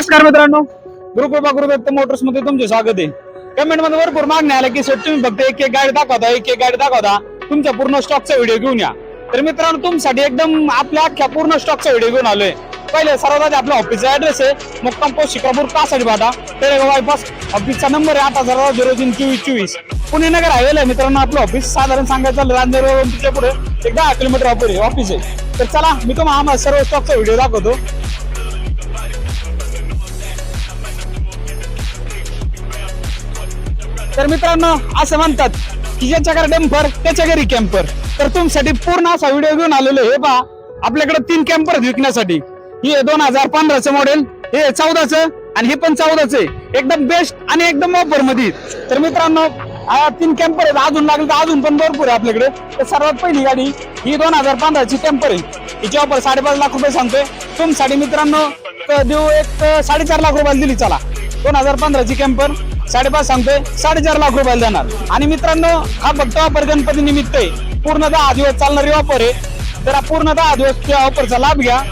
नमस्कार मित्रांनो. गुरुकृपा गुरुदत्त मोटर्समध्ये तुमचे स्वागत आहे. कमेंटमध्ये भरपूर मागणी आल्या की शेट तुम्ही फक्त एक एक गाडी दाखवता एक एक गाडी दाखवता तुमच्या पूर्ण स्टॉकचा व्हिडिओ घेऊन या. तर मित्रांनो तुमच्यासाठी एकदम आपल्या अख्ख्या पूर्ण स्टॉकचा व्हिडिओ घेऊन आलोय. पहिले सर्वात आधी आपला ऑफिसचा ऍड्रेस आहे. मुक्काम पोस्ट शिकापूर कासाठी बाटा तेरेगाव बायपास ऑफिसचा नंबर आहे. आठ हजार झिरो तीन चोवीस चोवीस. पुणे नगर हायवेला आहे मित्रांनो आपलं ऑफिस साधारण सांगायचं रांदेर तुमच्यापुढे एक दहा किलोमीटर ऑफिस आहे. तर चला मी तुम्हाला आम्हाला सर्व स्टॉकचा व्हिडिओ दाखवतो. तर मित्रांनो असं म्हणतात की ज्याच्याकडे डंपर त्याच्या घरी कॅम्पर तर तुमच्यासाठी पूर्ण असा व्हिडिओ घेऊन आलेलो आहे. हे पहा आपल्याकडे तीन कॅम्पर आहेत विकण्यासाठी. ही आहे दोन हजार पंधराचं मॉडेल हे चौदाचं आणि हे पण चौदाच आहे. एकदम बेस्ट आणि एकदम ऑफरमध्ये तर मित्रांनो तीन कॅम्पर आहेत. अजून लागले तर अजून पण भरपूर आहे आपल्याकडे. तर सर्वात पहिली गाडी ही दोन हजार पंधराची कॅम्पर आहे. हिची ऑफर साडेपाच लाख रुपये सांगतोय. तुमच्यासाठी मित्रांनो देऊ एक साडेचार लाख रुपयाला दिली चला. दोन हजार पंधराची कॅम्पर साडेपाच सांगतोय साडेचार लाख रुपयाला देणार. आणि मित्रांनो हा फक्त ऑफर गणपती निमित्त आहे. पूर्ण दहा दिवस चालणारी ऑफर आहे. तर पूर्णतः पूर्ण दहा दिवस त्या ऑफरचा लाभ घ्या.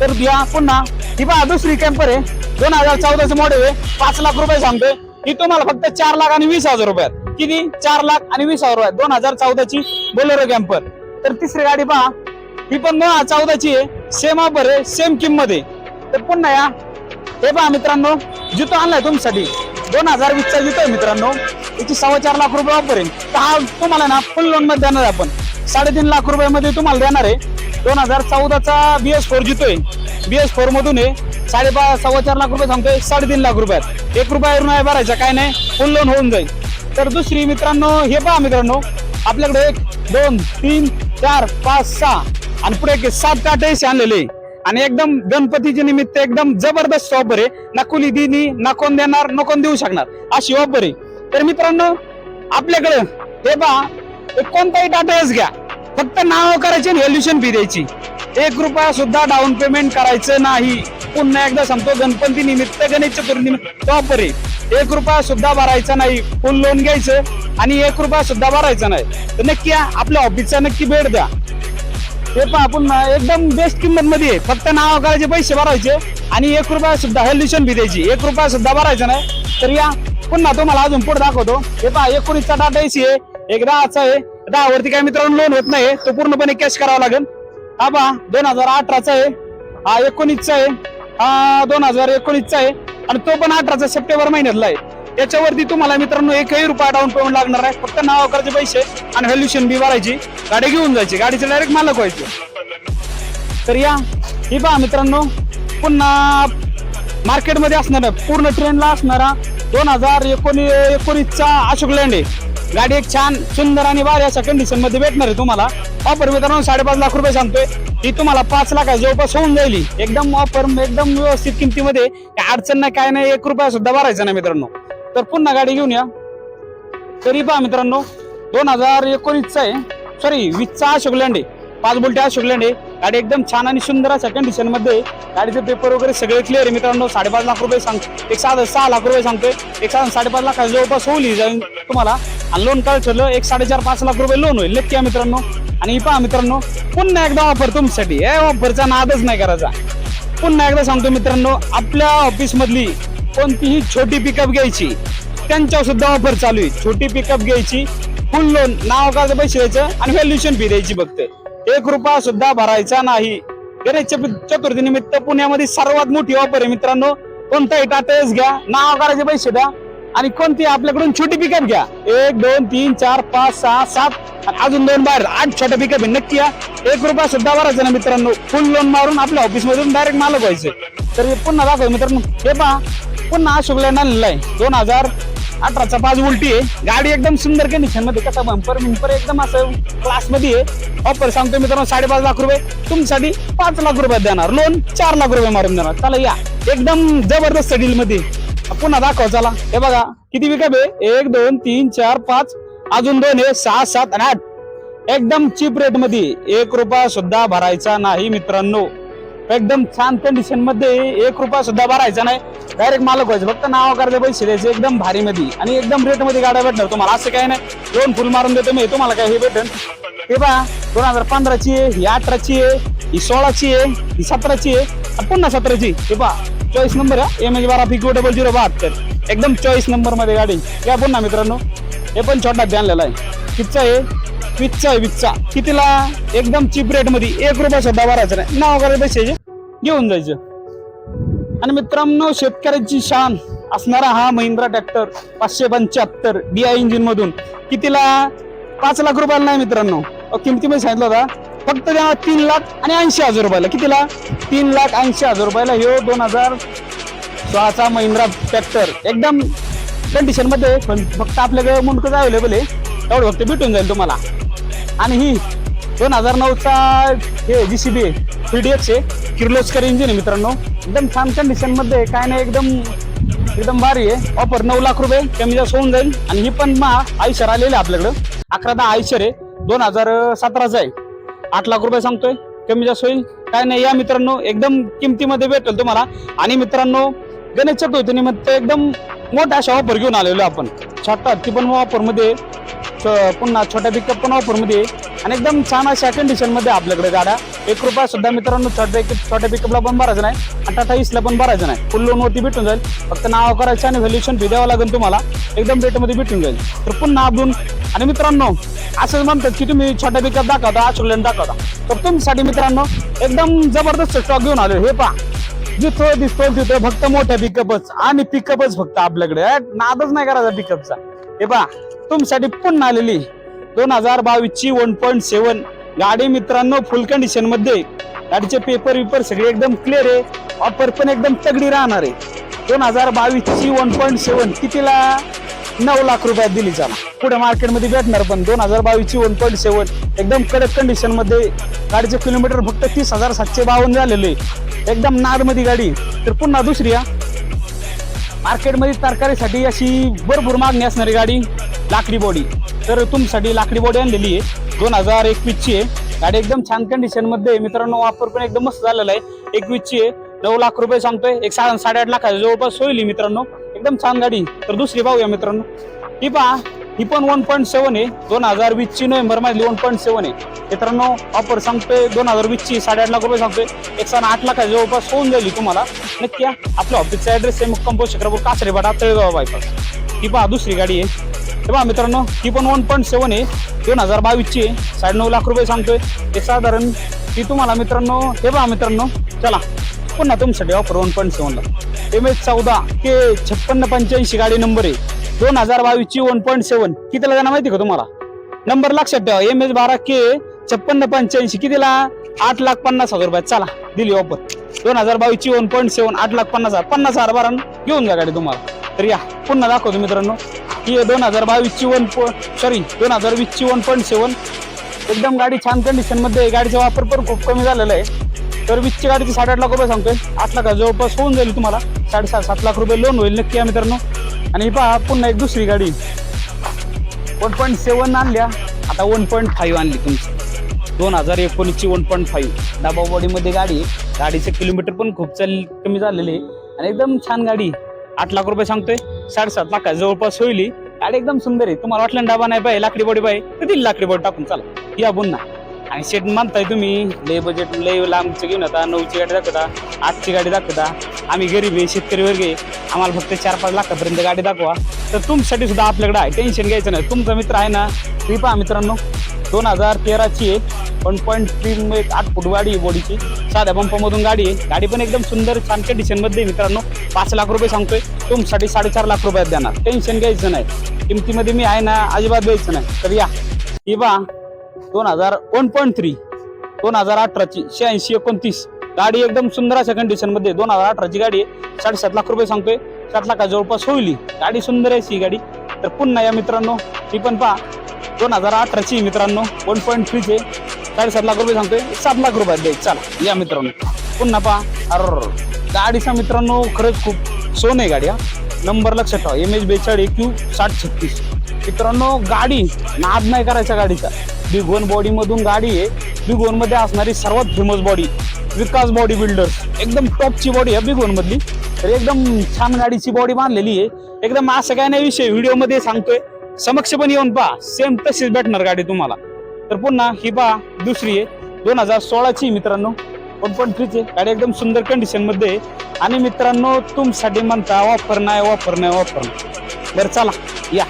तर घ्या पुन्हा. ही पहा दुसरी कॅम्पर आहे. दोन हजार चौदाचं मॉडेल आहे. पाच लाख रुपये सांगतोय. ही तुम्हाला फक्त चार लाख आणि वीस हजार रुपयात. किती? चार लाख आणि वीस हजार रुपयात. दोन हजार चौदाची बोलेरो कॅम्पर तर तिसरी गाडी पहा. ही पण दोन हजार चौदाची आहे. सेम ऑफर आहे. सेम किंमत आहे. तर पुन्हा या. हे पहा मित्रांनो जितो आणलाय तुमच्यासाठी. दोन हजार वीसचा जितो आहे मित्रांनो. याची सव्वा चार लाख रुपये ऑफर तर हा तुम्हाला ना फुल लोनमध्ये देणार आहे आपण. साडेतीन लाख रुपयामध्ये तुम्हाला देणार आहे. दोन हजार चौदाचा बी एस फोर जितोय. बीएस फोर मधून आहे साडेपाच सव्वा चार लाख रुपये सांगतोय साडेतीन लाख रुपयात. एक रुपयावर नाही भरायचा काय नाही. फुल लोन होऊन जाईल. तर दुसरी मित्रांनो हे पहा मित्रांनो. आपल्याकडे एक दोन तीन चार पाच सहा. आणि पुढे एक सात आठ आणलेले. आहे. आणि एकदम गणपतीचे निमित्त एकदम जबरदस्त ऑफर आहे. नकुली दिनी नकोन देणार नकोन देऊ शकणार. अशी ऑफर आहे. तर मित्रांनो आपल्याकडे हे पहा कोणताही टाटा एस घ्या. फक्त नाव करायचे आणि व्हॅल्युशन फी द्यायची. एक रुपया सुद्धा डाऊन पेमेंट करायचं नाही. पुन्हा एकदा सांगतो गणपती निमित्त गणेश चतुर्थी निमित्त ऑफर आहे. एक रुपया सुद्धा भरायचा नाही. फुल लोन घ्यायचं आणि एक रुपया सुद्धा भरायचा नाही. तर नक्की या आपल्या ऑफिसचा नक्की भेट द्या. हे पण आपण एकदम बेस्ट किंमत मध्ये आहे. फक्त नाव करायचे पैसे भरायचे आणि एक रुपया सुद्धा हेल्युशन बी द्यायची. एक रुपया सुद्धा भरायचा नाही. तर या पुन्हा तुम्हाला अजून पुढे दाखवतो. हे पहा एकोणीसचा टाटा एसी आहे. एक दहाचा आहे. दहा वरती काय मित्रांनो लोन होत नाही. तो पूर्णपणे कॅश करावा लागेल. हा पहा दोन हजार अठराचा आहे. हा एकोणीसचा आहे. हा दोन हजार एकोणीसचा आहे. आणि तो पण अठराचा सप्टेंबर महिन्यातला आहे. याच्यावरती तुम्हाला मित्रांनो एकही रुपया डाऊन पेमेंट लागणार आहे फक्त नाव करायचे पैसे आणि व्हॅल्युशन बी भरायची. गाडी घेऊन जायची. गाडीचे डायरेक्ट मालक व्हायचे. तर या. ही पहा मित्रांनो. पुन्हा मार्केटमध्ये असणारा पूर्ण ट्रेनला असणारा दोन हजार एकोणी एकोणीसचा अशोक लँड. आहे गाडी एक छान सुंदर आणि भारी अशा कंडिशनमध्ये भेटणार आहे तुम्हाला. ऑफर मित्रांनो साडेपाच लाख रुपये सांगतोय. ही तुम्हाला पाच लाखा जवळपास होऊन जाईल. एकदम ऑफर एकदम व्यवस्थित किमतीमध्ये. काय अडचण नाही काय नाही एक रुपया सुद्धा भरायचा नाही मित्रांनो. तर पुन्हा गाडी घेऊन या. तरी पहा मित्रांनो दोन हजार एकोणीसचा आहे. सॉरी वीसचा अशोक लांडे आहे पाच बोलटे अशोक लांडे. आहे गाडी एकदम छान आणि सुंदर अशा कंडिशनमध्ये गाडीचे पेपर वगैरे सगळे क्लिअर आहे मित्रांनो. साडेपाच लाख रुपये सांग एक साधा सहा लाख रुपये सांगतोय. एक साधारण साडेपाच लाख जवळपास होईल जाईल तुम्हाला. आणि लोन काय ठरलं एक साडेचार पाच लाख रुपये लोन होईल. नक्की या मित्रांनो. आणि पहा मित्रांनो पुन्हा एकदा ऑफर तुमच्यासाठी. या ऑफरचा नादच नाही करायचा. पुन्हा एकदा सांगतो मित्रांनो आपल्या ऑफिसमधली कोणतीही छोटी पिकअप घ्यायची. त्यांच्यावर सुद्धा ऑफर चालू आहे. छोटी पिकअप घ्यायची फुल लोन नाव का पैसे द्यायचं आणि व्हॅल्युशन फी द्यायची फक्त. एक रुपया सुद्धा भरायचा नाही. गणेश चतुर्थी निमित्त पुण्यामध्ये सर्वात मोठी ऑफर आहे मित्रांनो. कोणताही टाटा एस घ्या नाव करायचे पैसे द्या आणि कोणती आपल्याकडून छोटी पिकअप घ्या. एक दोन तीन चार पाच सहा सात आणि अजून दोन बाहेर. आठ छोट्या पिकअप आहे नक्की या. एक रुपया सुद्धा भरायचा ना मित्रांनो. फुल लोन मारून आपल्या ऑफिस मधून डायरेक्ट मालक व्हायचे. तर पुन्हा दाखव मित्रांनो. हे पहा. पुन्हा अशोक लँड आणलेला आहे दोन हजार अठराचा पाच उलटी आहे. गाडी एकदम सुंदर कंडिशनमध्ये कसा बंपर मिंपर एकदम असं क्लासमध्ये आहे. ऑफर सांगतो मित्रांनो साडेपाच लाख रुपये. तुमच्यासाठी पाच लाख रुपयात देणार. लोन चार लाख रुपये मारून देणार. चला या. एकदम जबरदस्त डील मध्ये. पुन्हा दाखव चला. हे बघा किती विकप आहे? एक दोन तीन चार पाच. अजून दोन आहे. सहा सात आणि आठ. एकदम चीप रेटमध्ये. एक रुपया सुद्धा भरायचा नाही मित्रांनो. एकदम छान कंडिशनमध्ये एक रुपया सुद्धा भरायचा नाही. डायरेक्ट मालक व्हायचं. फक्त नाव करायचे पैसे द्यायचे एकदम भारी मध्ये. आणि एकदम रेटमध्ये गाड्या भेटणार तुम्हाला. असं काही नाही. दोन फुल मारून देतो मी. तुम्हाला काय हे भेटेल? हे बा दोन हजार पंधराची आहे ही अठराची आहे ही सोळाची आहे ही सतराची आहे. पुन्हा सतराची. हे बा चॉईस नंबर आहे एम एच बारा फिक्यू डबल झिरो बहात्तर. एकदम चॉईस नंबरमध्ये गाडी. या पुन्हा मित्रांनो. हे पण छोटा आणलेला आहे. कितचा आहे? विच्चा आहे विच्चा. कितीला? एकदम चीप रेटमध्ये. एक रुपया सुद्धा भरायचं नाही. नाव करायला पैसे घेऊन जायचं. आणि मित्रांनो शेतकऱ्यांची शान असणारा हा महिंद्रा ट्रॅक्टर पाचशे पंच्याहत्तर डी आय इंजिन मधून. कितीला? पाच लाख रुपयाला नाही मित्रांनो. किमतीमध्ये सांगितलं होता. फक्त त्या तीन लाख आणि ऐंशी हजार रुपयाला. कितीला? तीन लाख ऐंशी हजार रुपयाला ह्यो दोन हजार सोळाचा महिंद्रा ट्रॅक्टर एकदम कंडिशनमध्ये पण फक्त आपल्याकडे मुंडकच अवेलेबल आहे तेवढं फक्त भेटून जाईल तुम्हाला. आणि ही दोन हजार नऊचा हे G C B three D F Kirloskar engine आहे मित्रांनो. एकदम छान कंडिशनमध्ये काय नाही एकदम एकदम भारी आहे. ऑफर नऊ लाख रुपये कमी जास्त होऊन जाईल. आणि ही पण मा आयशर आलेलं आहे आपल्याकडं. अकरा दहा आयशर आहे. दोन हजार सतराचा आहे. आठ लाख रुपये सांगतोय. कमी जास्त होईल. काय नाही या मित्रांनो एकदम किमतीमध्ये भेटेल तुम्हाला. आणि मित्रांनो गणेश चतुर्थी निमित्त एकदम मोठ्या अशा ऑफर घेऊन आलेलो आपण. छोटा ती पण ऑफरमध्ये पुन्हा छोट्या पिकअप पण ऑफरमध्ये आणि एकदम छान अशा कंडिशनमध्ये आपल्याकडे गाड्या. एक रुपया सुद्धा मित्रांनो छोट्या छोट्या पिकअपला पण भरायचं नाही. आणि टाटा इसला पण भरायचं नाही. फुल लोनवरती भेटून जाईल. फक्त नाव करायचं आणि व्हॅल्युएशन फी द्यावं लागेल तुम्हाला. एकदम रेटमध्ये भेटून जाईल. तर पुन्हा अजून आणि मित्रांनो असंच म्हणतात की तुम्ही छोट्या पिकअप दाखवता अचुकल्यान दाखवता. तर तुमच्यासाठी मित्रांनो एकदम जबरदस्त स्टॉक घेऊन आलो हे पहा. जिथं दिसतो तिथं फक्त मोठ्या पिकअपच आणि पिकअपच फक्त आपल्याकडे. नादच नाही करायचा पिकअपचा हे पहा तुमच्यासाठी पुन्हा आलेली दोन हजार बावीस ची वन पॉईंट सेवन गाडी मित्रांनो फुल कंडिशनमध्ये. गाडीचे पेपर विपर सगळे एकदम क्लिअर आहे. ऑफर पण एकदम तगडी राहणार आहे. दोन हजार बावीस ची वन पॉईंट सेवन कितीला? नऊ लाख रुपयात दिली जाणार. पुढे मार्केटमध्ये भेटणार पण दोन हजार बावीस ची वन पॉईंट सेवन एकदम कडक कंडिशनमध्ये. गाडीचे किलोमीटर फक्त तीस हजार सातशे बावन्न झालेले. आहे. एकदम नादमध्ये गाडी. तर पुन्हा दुसरी या मार्केटमध्ये तरकारीसाठी अशी भरपूर मागणी असणारी गाडी लाकडी बॉडी. तर तुमच्यासाठी लाकडी बॉडी आणलेली आहे. दोन हजार एकवीसची आहे. गाडी एकदम छान कंडिशनमध्ये आहे. मित्रांनो वापर पण एकदम मस्त झालेला आहे. एकवीसची आहे. नऊ लाख रुपये सांगतोय. एक साडे साडेआठ लाखाच्या जवळपास होईल मित्रांनो. एकदम छान गाडी. तर दुसरी पाहूया मित्रांनो. ही पहा. ही पण वन पॉईंट सेवन आहे. दोन हजार वीसची नोव्हेंबर मधली वन पॉईंट सेवन आहे. मित्रांनो ऑफर सांगतोय दोन हजार वीसची साडेआठ लाख रुपये सांगतोय. एक सण आठ लाखाच्या जवळपास होऊन जाईल तुम्हाला. नक्की या. आपल्या ऑफिसचा ऍड्रेस आहे मुक्काम पोस्ट चक्रपूर कासरेपाडा तळेगाव बायपास ही पहा दुसरी गाडी आहे. हे पहा मित्रांनो ही पण वन पॉईंट सेवन आहे. दोन हजार बावीसची आहे. साडेनऊ लाख रुपये सांगतोय. हे साधारण ती तुम्हाला मित्रांनो हे पहा मित्रांनो. चला पुन्हा तुमच्यासाठी ऑफर वन पॉईंट सेवनला एम एच चौदा के छप्पन्न पंच्याऐंशी गाडी नंबर आहे. दोन हजार बावीसची वन पॉईंट सेवन कितीला जाणार माहिती का तुम्हाला? नंबर लक्षात ठेवा. एम एच बारा के छप्पन्न पंच्याऐंशी. कितीला? आठ लाख पन्नास हजार रुपयात चला दिली ऑफर दोन हजार बावीसची वन पॉईंट सेवन आठ लाख पन्नास हजार. पन्नास हजार बारा घेऊन जा गाडी तुम्हाला. तर या पुन्हा दाखवतो मित्रांनो. ही दोन हजार बावीसची वन सॉरी दोन हजार वीसची वन पॉईंट सेवन एकदम गाडी छान कंडिशनमध्ये गाडीचा वापर पण खूप कमी झालेला आहे. तर वीसची गाडीची साडेआठ लाख रुपये सांगतोय. आठ लाख जवळपास होऊन जाईल तुम्हाला. साडेसात सात लाख रुपये लोन होईल नक्की या मित्रांनो. आणि पहा पुन्हा एक दुसरी गाडी. वन पॉईंट सेवन आणल्या. आता वन पॉईंट फाईव्ह आणली तुमची. दोन हजार एकोणीसची वन पॉईंट फाईव्ह डबा बॉडीमध्ये गाडी गाडीचे किलोमीटर पण खूप चाल कमी झालेले आहे. आणि एकदम छान गाडी आठ लाख रुपये सांगतोय. साडेसात लाख जवळपास होईल गाडी एकदम सुंदर आहे. तुम्हाला वाटलं ना नाही पाहिजे लाकडी बॉडी पाहिजे तर दिली लाकडी बॉडी टाकून चला. या पुन्हा. आणि शेट म्हणताय तुम्ही लय बजेट लय लांबचं घेऊन आता नऊची गाडी दाखवता आठची गाडी दाखवता. आम्ही गरीब आहे शेतकरी वर्ग आहे. आम्हाला फक्त चार पाच लाखापर्यंत गाडी दाखवा. तर तुमच्यासाठी सुद्धा आपल्याकडे आहे. टेन्शन घ्यायचं नाही. तुमचा मित्र आहे ना ती पहा मित्रांनो दोन हजार तेराची आहे. वन पॉईंट थ्री एक आठ फूट गाडी आहे बॉडीची साध्या पंपामधून गाडी आहे. गाडी पण एकदम सुंदर छान कंडिशनमध्ये आहे मित्रांनो. पाच लाख रुपये सांगतोय. तुमच्यासाठी साडेचार लाख रुपयात देणार. टेन्शन घ्यायचं नाही. किमतीमध्ये मी आहे ना अजिबात द्यायचं नाही. तर या. ही बा दोन हजार वन पॉईंट थ्री दोन हजार अठराची शहाऐंशी एकोणतीस. गाडी एकदम सुंदर अशा कंडिशनमध्ये दोन हजार अठराची गाडी आहे. साडेसात लाख रुपये सांगतोय. सात लाखा जवळपास होईल गाडी सुंदर आहे ही गाडी. तर पुन्हा या मित्रांनो ही पण पहा. दोन हजार अठराची मित्रांनो वन पॉईंट थ्रीचे साडेसात लाख रुपये सांगतोय. सात लाख रुपयात द्यायची चला या मित्रांनो. पुन्हा पहा. अर गाडीचा मित्रांनो खरंच खूप सोन आहे गाडी हा. नंबर लक्षात ठेवा. एम एच बेचाळीस क्यू साठ छत्तीस. मित्रांनो गाडी नाद नाही करायचा गाडीचा. बिग वन गाडी आहे. बिग असणारी सर्वात famous body Vikas body builders एकदम टॉपची बॉडी आहे बिग तर एकदम छान गाडीची बॉडी बांधलेली आहे. एकदम असं काय नाही विषय व्हिडिओमध्ये सांगतोय. समक्ष पण येऊन पहा. सेम तशीच भेटणार गाडी तुम्हाला. तर पुन्हा ही पहा दुसरी आहे. दोन हजार सोळाची मित्रांनो. वन पॉईंट आहे गाडी एकदम सुंदर कंडिशनमध्ये आहे. आणि मित्रांनो तुमसाठी म्हणता वापर नाही वापर नाही वापर नाही बरं चला. या.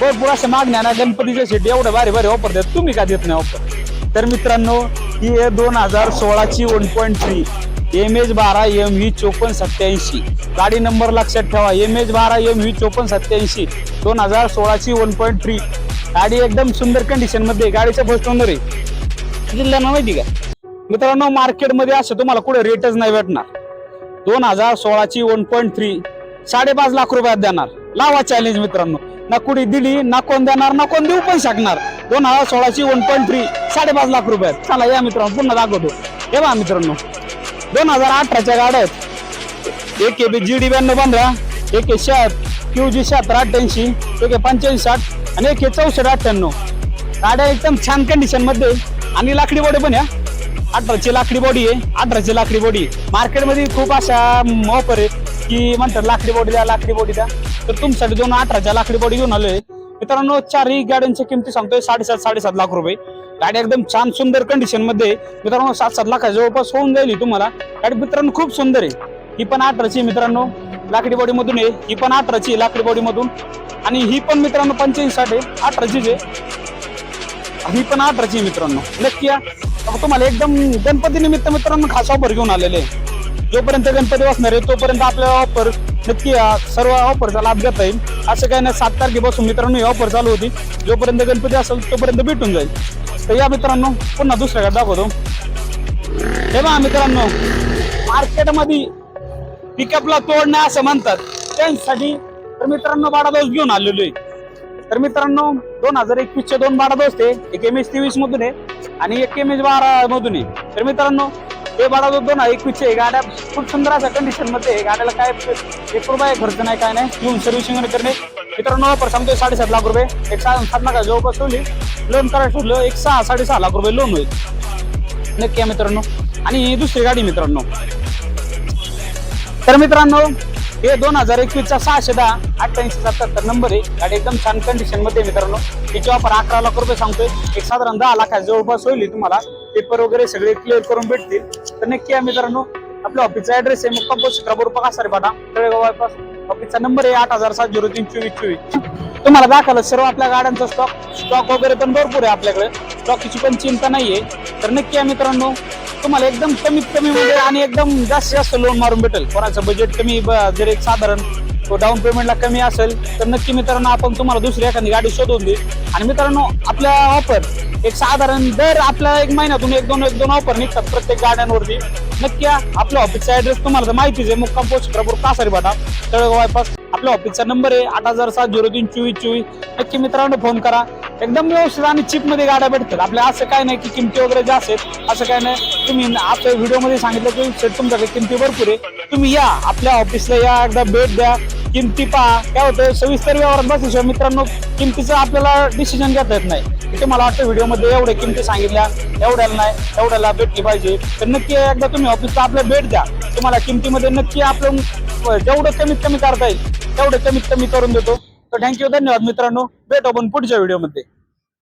भरपूर अशा मागण्या ना गणपतीच्या शेटी एवढं भारी भारी ऑफर देत तुम्ही का देत नाही ऑफर तर मित्रांनो ही आहे दोन हजार सोळाची one point three M H बारा एम व्ही चोपन्न सत्याऐंशी गाडी नंबर लक्षात ठेवा एम एच बारा एम व्ही चोपन्न सत्याऐंशी दोन हजार सोळाची वन पॉईंट थ्री गाडी एकदम सुंदर कंडिशनमध्ये गाडीचं फर्स्ट ओनर आहे. जिल्ह्यांना माहिती का? मित्रांनो मार्केटमध्ये असं तुम्हाला कुठे रेटच नाही भेटणार. दोन हजार सोळाची वन पॉईंट थ्री साडेपाच लाख रुपयात देणार. लावा चॅलेंज मित्रांनो. ना कुणी दिली ना कोण देणार ना कोण देऊ पण शकणार. दोन हजार सोळाची वन पॉईंट थ्री साडेपाच लाख रुपये. चला या मित्रांनो पुन्हा दाखवतो. हे बा मित्रांनो दोन हजार अठराच्या गाड्या आहेत. एक आहे जी डी ब्याण्णव पंधरा एक ए शहात क्यू जी शहात्तर अठ्ठ्याऐंशी एक ए पंच्याऐंशी साठ आणि एक ए चौसष्ट अठ्ठ्याण्णव. गाड्या एकदम छान कंडिशनमध्ये आणि लाकडी बॉडी पण या अठराची लाकडी बॉडी आहे अठराची लाकडी बॉडी मार्केटमध्ये खूप अशा ऑफर आहेत की म्हणतात लाकडी बॉडी द्या लाकडी बॉडी द्या. तर तुमच्यासाठी दोन अठराच्या लाकडी बॉडी घेऊन आलोय. मित्रांनो चारही गाड्यांची किमती सांगतोय साडेसात साडेसात लाख रुपये. गाडी एकदम छान सुंदर कंडिशनमध्ये मित्रांनो सात सात लाखा जवळपास होऊन जाईल तुम्हाला. गाडी मित्रांनो खूप सुंदर आहे. ही पण अठराची मित्रांनो. लाकडी बॉडी मधून आहे. ही पण अठराची लाकडी बॉडी मधून. आणि ही पण मित्रांनो पंच्याऐंशी साठ आहे. अठराचीच आहे. ही पण अठराची मित्रांनो. नक्की या. तुम्हाला एकदम गणपती निमित्त मित्रांनो खास ऑफर घेऊन आलेले आहे. जोपर्यंत गणपती बसणार आहे तोपर्यंत आपल्याला ऑफर नक्की सर्व ऑफरचा लाभ घेता येईल. असं काही नाही सात तारखेपासून मित्रांनो ही ऑफर चालू होती. जोपर्यंत गणपती असेल तोपर्यंत भेटून जाईल. तर या मित्रांनो पुन्हा दुसऱ्या दाखवतो. हे बघा मित्रांनो मार्केटमध्ये पिकअपला तोडणे असं म्हणतात. त्यांच्यासाठी तर मित्रांनो बाडादोस घेऊन आलेलो आहे. तर मित्रांनो दोन हजार एकवीसचे दोन बाडादोस ते आहे. एक एम एस तेवीस मधून आहे आणि एक एम एस बारा मधून आहे. तर मित्रांनो हे बाळा जो दोन हजार एकवीसचे आहे. गाड्या खूप सुंदर अशा कंडिशनमध्ये आहे. गाड्याला काय एक रुपया खर्च नाही काय नाही. घेऊन सर्व्हिसिंग करणे. मित्रांनो ऑफर सांगतोय साडेसात लाख रुपये. एक सहा सात लाख जवळपास ठेवली. लोन करायला ठरलं एक सहा साडेसहा लाख रुपये लोन होईल. नक्की आहे मित्रांनो. आणि ही दुसरी गाडी मित्रांनो. तर मित्रांनो हे दोन हजार एकवीसचा सहाशे दहा अठ्ठ्याऐंशी सत्याहत्तर नंबर आहे. गाडी एकदम छान कंडिशनमध्ये मित्रांनो. तिची ऑफर अकरा लाख रुपये सांगतोय. एक साधारण दहा लाखा जवळपास होईल तुम्हाला. पेपर वगैरे सगळे क्लिअर करून भेटतील. तर नक्की या मित्रांनो आपल्या ऑफिसचा ऍड्रेस आहे मुक्काम पोस्ट शिक्रापूर पकासारी पाटा तळेगाव बायपास ऑफिसचा नंबर आहे आठ हजार सात झिरो तीन चोवीस चोवीस. तुम्हाला दाखवलं सर्व आपल्या गाड्यांचा स्टॉक स्टॉक वगैरे पण भरपूर आहे आपल्याकडे. स्टॉकची पण चिंता नाहीये. तर नक्की आहे मित्रांनो तुम्हाला एकदम कमीत कमी मध्ये आणि एकदम जास्तीत जास्त लोन मारून भेटेल. कोणाचं बजेट कमी जर एक साधारण डाऊन पेमेंटला कमी असेल तर नक्की मित्रांनो आपण तुम्हाला दुसरी एखादी गाडी शोधून देईल आणि मित्रांनो आपल्या ऑफर एक साधारण दर आपल्या एक महिन्यातून एक दोन एक दोन ऑफर निघतात प्रत्येक गाड्यांवरती. नक्की या. आपल्या ऑफिसचा ऍड्रेस तुम्हाला तर माहितीच आहे मुक्काम पोस्ट शिक्रापूर कासारी पाटा तळगाव बायपास आपल्या ऑफिसचा नंबर आहे आठ हजार सात झिरो तीन चोवीस चोवीस. नक्की मित्रांनो फोन करा. एकदम व्यवस्थित आणि चिपमध्ये गाड्या भेटतात. आपल्या असं काय नाही की किमती वगैरे जास्त आहेत असं काय नाही. तुम्ही आपल्या व्हिडिओमध्ये सांगितलं की तुमच्याकडे किमती भरपूर आहे. तुम्ही या आपल्या ऑफिसला या एकदा भेट द्या. किमती पहा काय होतं सविस्तर व्यवहारात बसल्याशिवाय मित्रांनो किमतीचं आपल्याला डिसिजन घेता येत नाही. तुम्हाला वाटतं व्हिडिओमध्ये एवढ्या किमती सांगितल्या एवढ्याला नाही एवढ्याला भेटली पाहिजे. तर नक्की एकदा तुम्ही ऑफिसला आपल्या भेट द्या. तुम्हाला किमतीमध्ये नक्की आपलं जेवढं कमीत कमी करता येईल तेवढं कमीत कमी करून देतो. तर थँक्यू धन्यवाद मित्रांनो. भेटू आपण पुढच्या व्हिडिओमध्ये.